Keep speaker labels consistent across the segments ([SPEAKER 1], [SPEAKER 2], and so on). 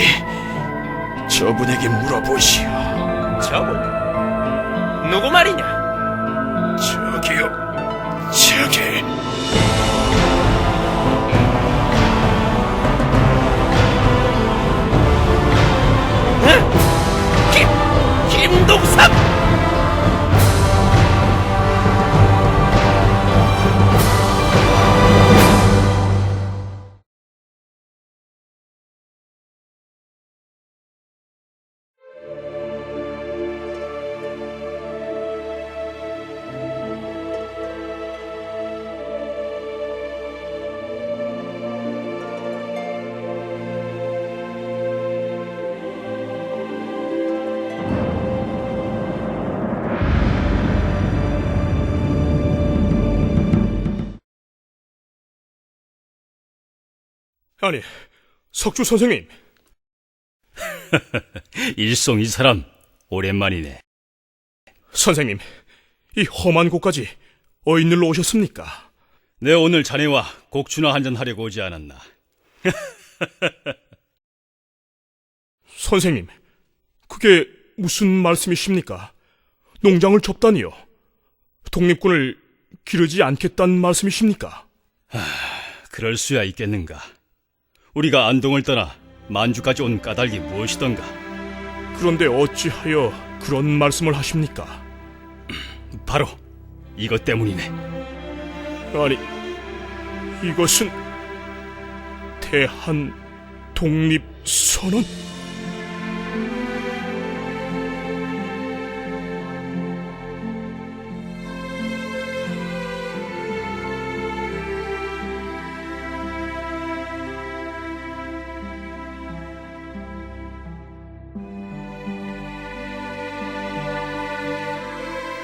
[SPEAKER 1] 것인지 저분에게 물어보시오.
[SPEAKER 2] 저분 누구 말이냐?
[SPEAKER 1] 저기요, 저기
[SPEAKER 3] 아니, 석주 선생님,
[SPEAKER 4] 일송 이 사람 오랜만이네.
[SPEAKER 3] 선생님, 이 험한 곳까지 어인들로 오셨습니까?
[SPEAKER 4] 내 오늘 자네와 곡주나 한잔 하려고 오지 않았나.
[SPEAKER 3] 선생님, 그게 무슨 말씀이십니까? 농장을 접다니요. 독립군을 기르지 않겠다는 말씀이십니까?
[SPEAKER 4] 그럴 수야 있겠는가. 우리가 안동을 떠나 만주까지 온 까닭이 무엇이던가.
[SPEAKER 3] 그런데 어찌하여 그런 말씀을 하십니까?
[SPEAKER 4] 바로 이것 때문이네.
[SPEAKER 3] 아니, 이것은 대한 독립 선언?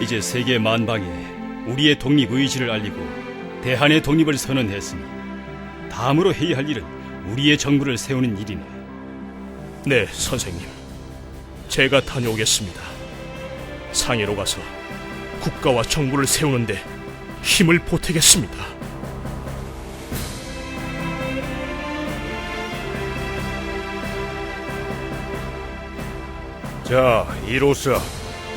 [SPEAKER 4] 이제 세계 만방에 우리의 독립 의지를 알리고 대한의 독립을 선언했으니 다음으로 해야 할 일은 우리의 정부를 세우는 일이네.
[SPEAKER 3] 네, 선생님. 제가 다녀오겠습니다. 상해로 가서 국가와 정부를 세우는데 힘을 보태겠습니다.
[SPEAKER 5] 자, 이로써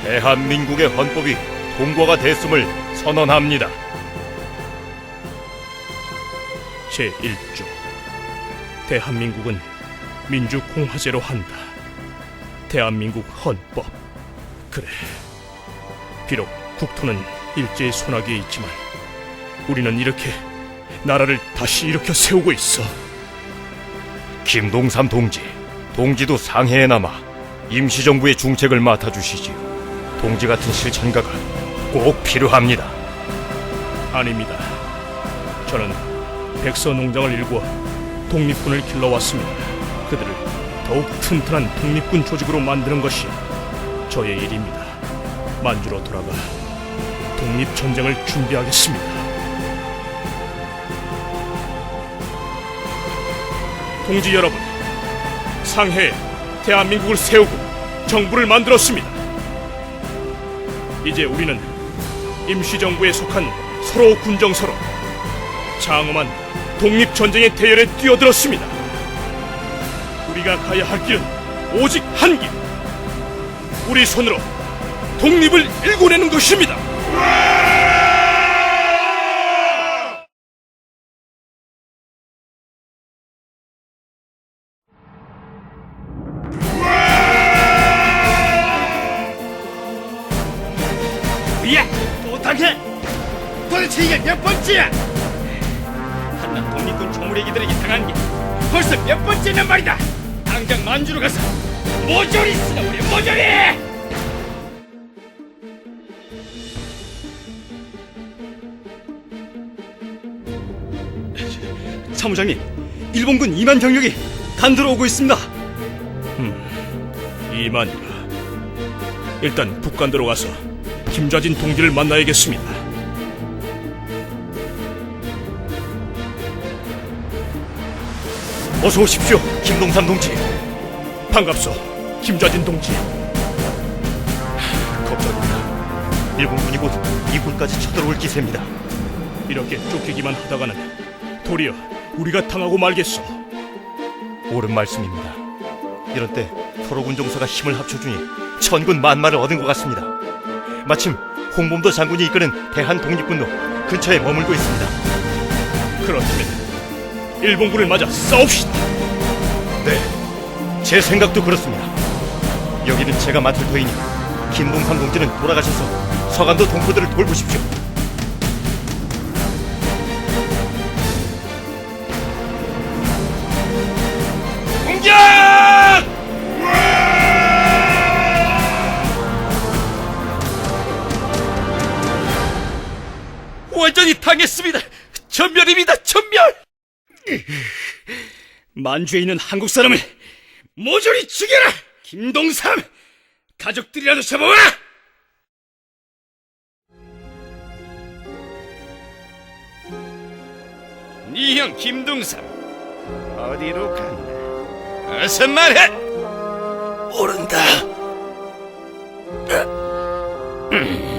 [SPEAKER 5] 대한민국의 헌법이 통과가 됐음을 선언합니다.
[SPEAKER 3] 제1조 대한민국은 민주공화제로 한다. 대한민국 헌법. 그래. 비록 국토는 일제의 손아귀에 있지만 우리는 이렇게 나라를 다시 일으켜 세우고 있어.
[SPEAKER 5] 김동삼 동지, 동지도 상해에 남아 임시정부의 중책을 맡아주시지요. 동지 같은 실천가가 꼭 필요합니다.
[SPEAKER 3] 아닙니다. 저는 백서 농장을 일구어 독립군을 길러왔습니다. 그들을 더욱 튼튼한 독립군 조직으로 만드는 것이 저의 일입니다. 만주로 돌아가 독립 전쟁을 준비하겠습니다. 동지 여러분, 상해에 대한민국을 세우고 정부를 만들었습니다. 이제 우리는 임시정부에 속한 서로 군정서로 장엄한 독립전쟁의 대열에 뛰어들었습니다. 우리가 가야 할 길은 오직 한 길. 우리 손으로 독립을 일궈내는 것입니다.
[SPEAKER 2] 야, 또 당해! 도대체 이게 몇 번째야? 한낱 독립군 조무래기들에게 당한 게 벌써 몇 번째냔 말이다! 당장 만주로 가서 모조리 쓸어버려, 모조리!
[SPEAKER 4] 사무장님, 일본군 2만 병력이 단들어 오고 있습니다.
[SPEAKER 3] 이만이라. 일단 북간도로 가서 김좌진 동지를 만나야겠습니다.
[SPEAKER 5] 어서 오십시오, 김동삼 동지.
[SPEAKER 3] 반갑소, 김좌진 동지.
[SPEAKER 5] 걱정입니다. 일본군이 곧 이군까지 쳐들어올 기세입니다.
[SPEAKER 3] 이렇게 쫓기기만 하다가는 도리어 우리가 당하고 말겠소.
[SPEAKER 5] 옳은 말씀입니다. 이런 때 서로군 종사가 힘을 합쳐주니 천군 만마를 얻은 것 같습니다. 마침 홍범도 장군이 이끄는 대한 독립군도 근처에 머물고 있습니다.
[SPEAKER 3] 그렇다면 일본군을 맞아 싸웁시다.
[SPEAKER 5] 네, 제 생각도 그렇습니다. 여기는 제가 맡을 터이니 김동삼 동지는 돌아가셔서 서간도 동포들을 돌보십시오.
[SPEAKER 2] 완전히 당했습니다. 전멸입니다. 전멸. 만주에 있는 한국 사람을 모조리 죽여라. 김동삼 가족들이라도 잡아와. 니형 김동삼 어디로 갔나? 어서 말해.
[SPEAKER 1] 모른다. 음,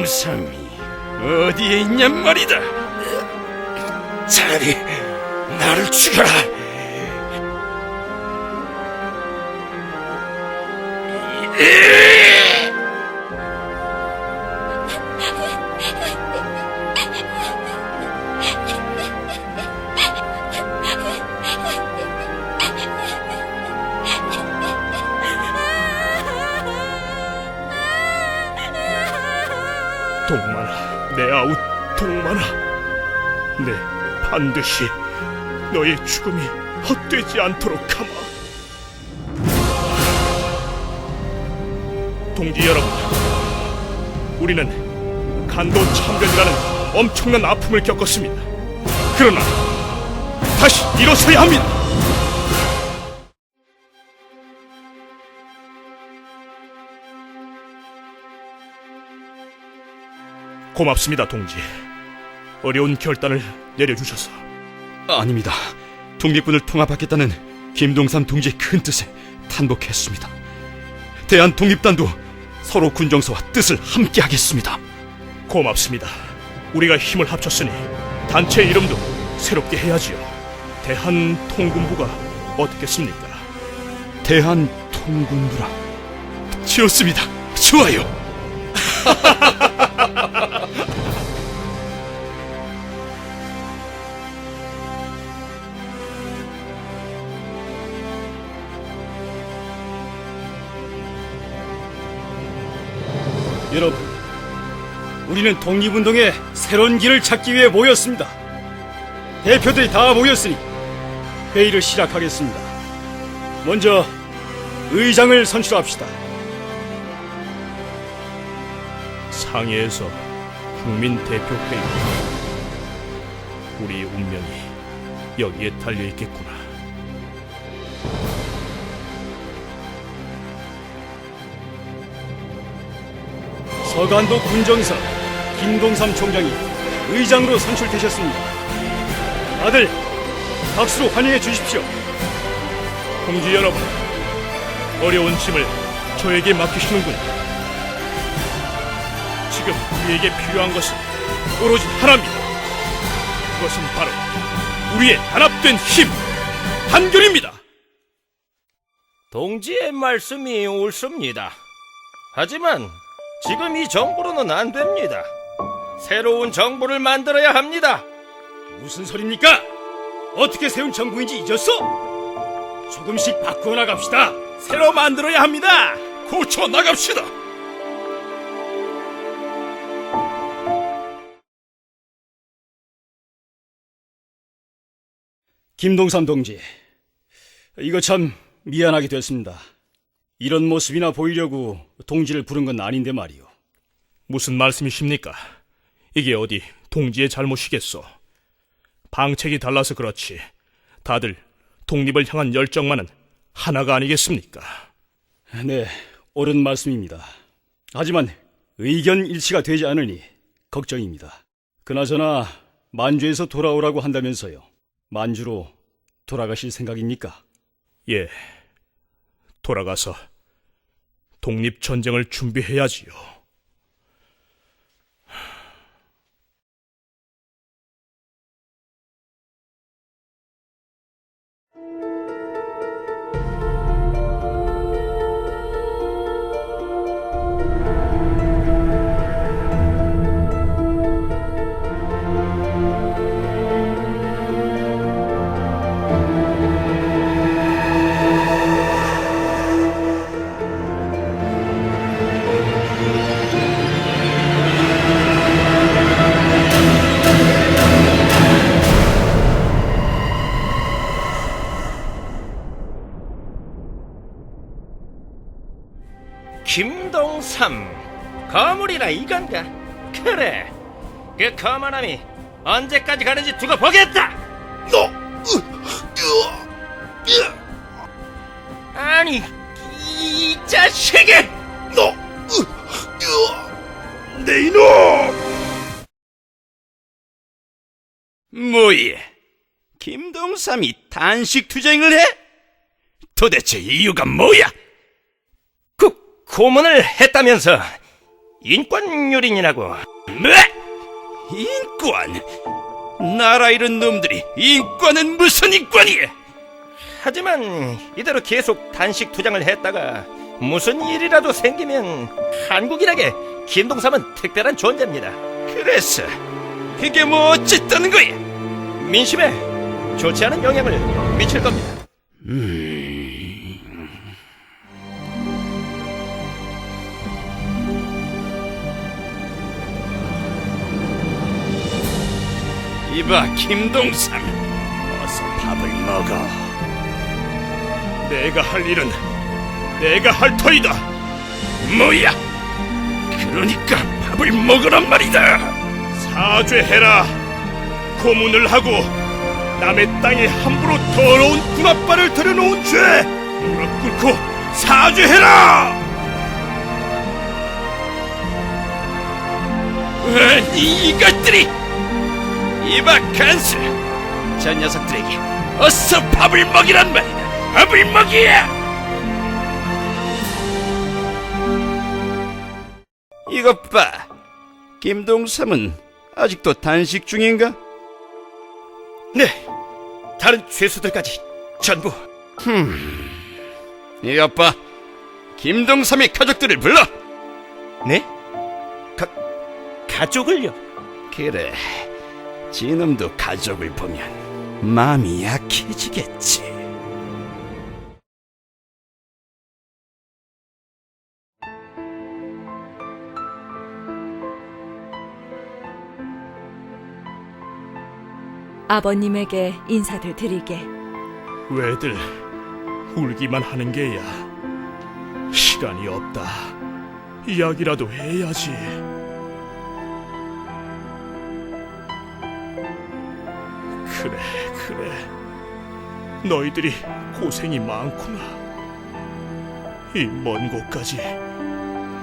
[SPEAKER 2] 김동삼이 어디에 있냔 말이다.
[SPEAKER 1] 차라리 나를 죽여라.
[SPEAKER 3] 동만아, 내 아우 동만아, 내 반드시 너의 죽음이 헛되지 않도록 하마. 동지 여러분, 우리는 간도 참변이라는 엄청난 아픔을 겪었습니다. 그러나 다시 일어서야 합니다. 고맙습니다, 동지. 어려운 결단을 내려주셔서.
[SPEAKER 4] 아닙니다. 독립군을 통합하겠다는 김동삼 동지의 큰 뜻에 탄복했습니다. 대한 독립단도 서로 군정서와 뜻을 함께 하겠습니다.
[SPEAKER 3] 고맙습니다. 우리가 힘을 합쳤으니 단체 이름도 새롭게 해야지요. 대한 통군부가 어떻겠습니까?
[SPEAKER 4] 대한 통군부라.
[SPEAKER 3] 좋습니다. 좋아요.
[SPEAKER 2] 우리는 독립운동의 새로운 길을 찾기 위해 모였습니다. 대표들이 다 모였으니 회의를 시작하겠습니다. 먼저 의장을 선출합시다.
[SPEAKER 3] 상해에서 국민 대표 회의. 우리 운명이 여기에 달려 있겠구나.
[SPEAKER 2] 서간도 군정사 김동삼 총장이 의장으로 선출되셨습니다. 다들 박수로 환영해 주십시오.
[SPEAKER 3] 동지 여러분, 어려운 짐을 저에게 맡기시는군요. 지금 우리에게 필요한 것은 오로지 하나입니다. 그것은 바로 우리의 단합된 힘, 단결입니다.
[SPEAKER 6] 동지의 말씀이 옳습니다. 하지만 지금 이 정부로는 안 됩니다. 새로운 정부를 만들어야 합니다.
[SPEAKER 2] 무슨 소리입니까? 어떻게 세운 정부인지 잊었어? 조금씩 바꾸어 나갑시다. 새로 만들어야 합니다.
[SPEAKER 3] 고쳐 나갑시다.
[SPEAKER 2] 김동삼 동지, 이거 참 미안하게 됐습니다. 이런 모습이나 보이려고 동지를 부른 건 아닌데 말이오.
[SPEAKER 3] 무슨 말씀이십니까? 이게 어디 동지의 잘못이겠소? 방책이 달라서 그렇지. 다들 독립을 향한 열정만은 하나가 아니겠습니까?
[SPEAKER 2] 네, 옳은 말씀입니다. 하지만 의견 일치가 되지 않으니 걱정입니다. 그나저나 만주에서 돌아오라고 한다면서요. 만주로 돌아가실 생각입니까?
[SPEAKER 3] 예. 돌아가서 독립전쟁을 준비해야지요.
[SPEAKER 6] 그 거만함이 언제까지 가는지 두고 보겠다 아니 이 자식이
[SPEAKER 1] 내 이놈! 뭐예? 김동삼이 단식 투쟁을 해? 도대체 이유가 뭐야?
[SPEAKER 6] 그 고문을 했다면서 인권유린이라고
[SPEAKER 1] 뭐? 인권? 나라 잃은 놈들이 인권은 무슨 인권이야?
[SPEAKER 6] 하지만 이대로 계속 단식 투쟁을 했다가 무슨 일이라도 생기면 한국인에게 김동삼은 특별한 존재입니다.
[SPEAKER 1] 그래서 그게 뭐 어쨌다는 거야?
[SPEAKER 6] 민심에 좋지 않은 영향을 미칠 겁니다.
[SPEAKER 1] 이봐 김동삼 어서 밥을 먹어
[SPEAKER 3] 내가 할 일은 내가 할 터이다.
[SPEAKER 1] 뭐야 그러니까 밥을 먹으란 말이다
[SPEAKER 3] 사죄해라. 고문을 하고 남의 땅에 함부로 더러운 군합발을 들여놓은 죄 무릎 꿇고 사죄해라.
[SPEAKER 1] 아니 이것들이 간수 저 녀석들에게 어서 밥을 먹이란 말이다. 밥을 먹이야! 이것 봐. 김동삼은 아직도 단식 중인가?
[SPEAKER 6] 네, 다른 죄수들까지 전부.
[SPEAKER 1] 이것 봐. 김동삼의 가족들을 불러.
[SPEAKER 6] 네? 가 가족을요?
[SPEAKER 1] 그래 지놈도 가족을 보면 마음이 약해지겠지
[SPEAKER 7] 아버님에게 인사들 드리게.
[SPEAKER 3] 왜들 울기만 하는 게야. 시간이 없다. 이야기라도 해야지. 그래, 그래. 너희들이 고생이 많구나. 이 먼 곳까지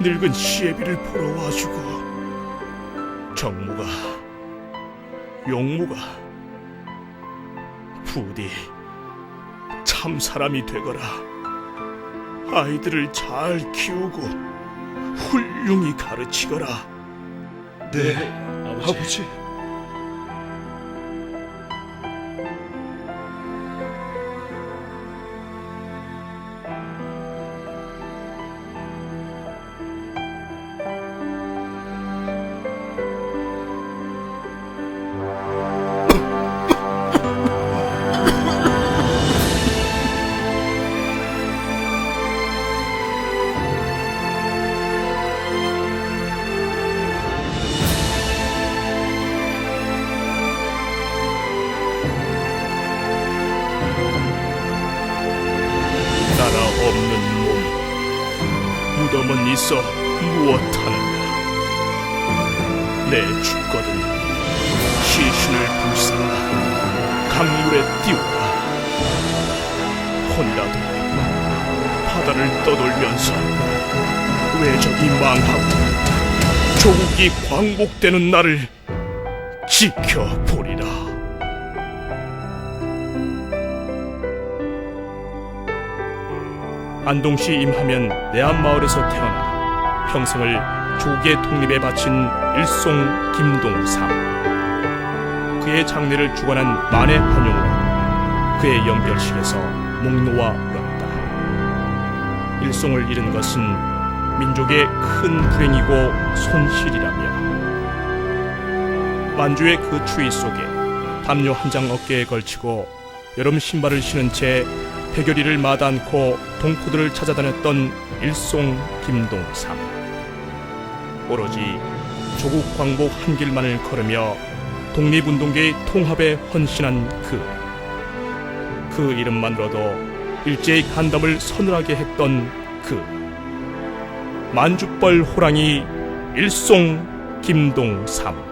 [SPEAKER 3] 늙은 시애비를 보러 와주고 정무가 용무가 부디 참 사람이 되거라. 아이들을 잘 키우고 훌륭히 가르치거라. 네, 아버지. 무덤은 있어 무엇하느냐? 내 주거든 시신을 불사라 강물에 띄우라. 혼이라도 바다를 떠돌면서 외적이 망하고 조국이 광복되는 날을 지켜보리라 안동시 임하면 내안마을에서 태어나 평생을 조국의 독립에 바친 일송 김동삼. 그의 장래를 주관한 만의 환영으로 그의 연별식에서 목놓아였다. 일송을 잃은 것은 민족의 큰 불행이고 손실이라며 만주의 그 추위 속에 담요 한 장 어깨에 걸치고 여름 신발을 신은 채 백여리를 마다 않고 동포들을 찾아다녔던 일송 김동삼. 오로지 조국 광복 한 길만을 걸으며 독립운동계의 통합에 헌신한 그. 그 이름만으로도 일제의 간담을 서늘하게 했던 그. 만주벌 호랑이 일송 김동삼